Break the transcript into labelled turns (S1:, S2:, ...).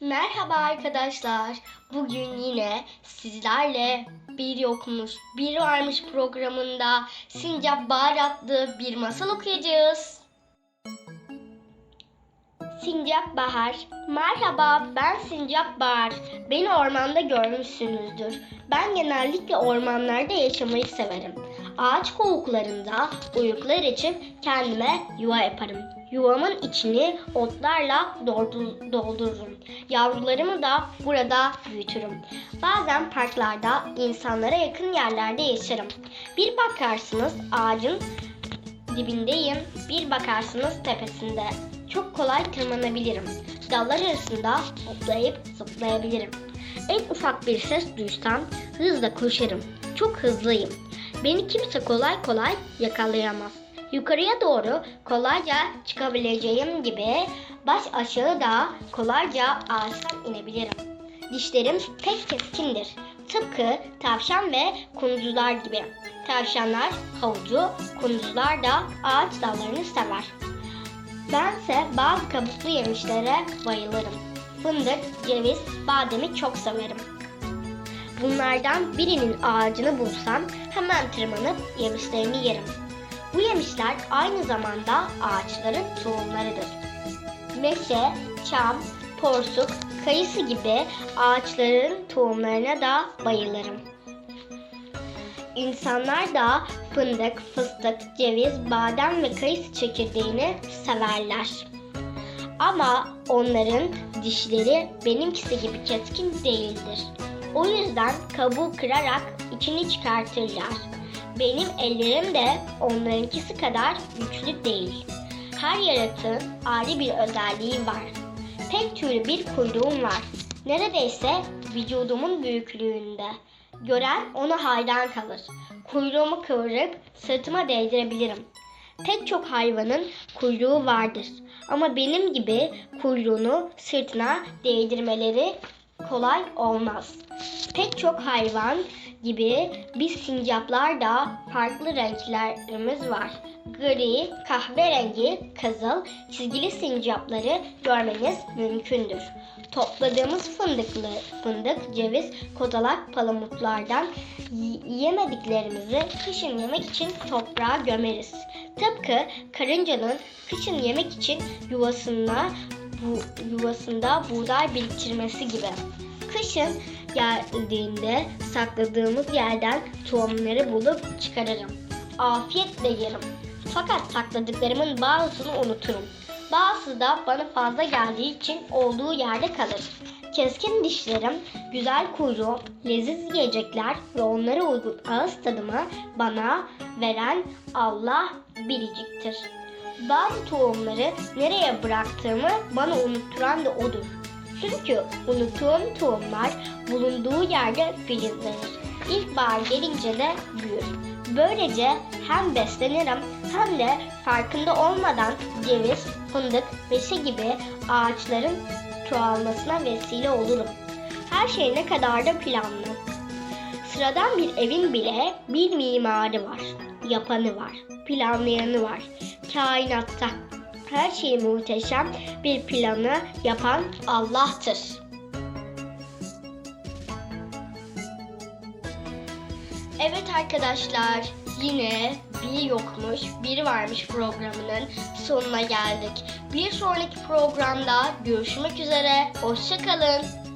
S1: Merhaba arkadaşlar. Bugün yine sizlerle bir yokmuş, bir varmış programında Sincap Bahar adlı bir masal okuyacağız. Sincap Bahar. Merhaba ben Sincap Bahar. Beni ormanda görmüşsünüzdür. Ben genellikle ormanlarda yaşamayı severim. Ağaç kovuklarında uyuklar için kendime yuva yaparım. Yuvamın içini otlarla doldu- doldururum. Yavrularımı da burada büyütürüm. Bazen parklarda insanlara yakın yerlerde yaşarım. Bir bakarsınız ağacın dibindeyim, bir bakarsınız tepesinde. Çok kolay tırmanabilirim. Dallar arasında hoplayıp zıplayabilirim. En ufak bir ses duysam hızla koşarım. Çok hızlıyım. Beni kimse kolay kolay yakalayamaz. Yukarıya doğru kolayca çıkabileceğim gibi baş aşağı da kolayca ağaçtan inebilirim. Dişlerim pek keskindir. Tıpkı tavşan ve kunduzular gibi. Tavşanlar havucu, kunduzlar da ağaç dallarını sever. Bense bazı kabuklu yemişlere bayılırım. Fındık, ceviz, bademi çok severim. Bunlardan birinin ağacını bulsam hemen tırmanıp yemişlerini yerim. Bu yemişler aynı zamanda ağaçların tohumlarıdır. Meşe, çam, porsuk, kayısı gibi ağaçların tohumlarına da bayılırım. İnsanlar da fındık, fıstık, ceviz, badem ve kayısı çekirdeğini severler. Ama onların dişleri benimkisi gibi keskin değildir. O yüzden kabuğu kırarak içini çıkartırlar. Benim ellerim de onlarınkisi kadar güçlü değil. Her yaratığın ayrı bir özelliği var. Pek tüylü bir kuyruğum var. Neredeyse vücudumun büyüklüğünde. Gören ona hayran kalır. Kuyruğumu kıvırıp sırtıma değdirebilirim. Pek çok hayvanın kuyruğu vardır. Ama benim gibi kuyruğunu sırtına değdirmeleri kolay olmaz. Pek çok hayvan gibi biz sincaplar da farklı renklerimiz var. Gri, kahverengi, kızıl, çizgili sincapları görmeniz mümkündür. Topladığımız fındıklı, fındık, ceviz, kozalak, palamutlardan yemediklerimizi kışın yemek için toprağa gömeriz. Tıpkı karıncanın kışın yemek için yuvasına bu yuvasında buğday biriktirmesi gibi. Kışın geldiğinde sakladığımız yerden tohumları bulup çıkarırım. Afiyetle yerim. Fakat sakladıklarımın bazısını unuturum. Bazısı da bana fazla geldiği için olduğu yerde kalır. Keskin dişlerim, güzel kuyruğum, leziz yiyecekler ve onlara uygun ağız tadımı bana veren Allah biriciktir. Bazı tohumları nereye bıraktığımı bana unutturan da odur. Çünkü unuttuğum tohumlar bulunduğu yerde filizlenir. İlkbahar gelince de büyür. Böylece hem beslenirim hem de farkında olmadan ceviz, fındık, meşe gibi ağaçların çoğalmasına vesile olurum. Her şey ne kadar da planlı. Sıradan bir evin bile bir mimarı var, yapanı var, planlayanı var. Kainatta her şeyi muhteşem bir planı yapan Allah'tır. Evet arkadaşlar, yine bir yokmuş, bir varmış programının sonuna geldik. Bir sonraki programda görüşmek üzere, hoşçakalın.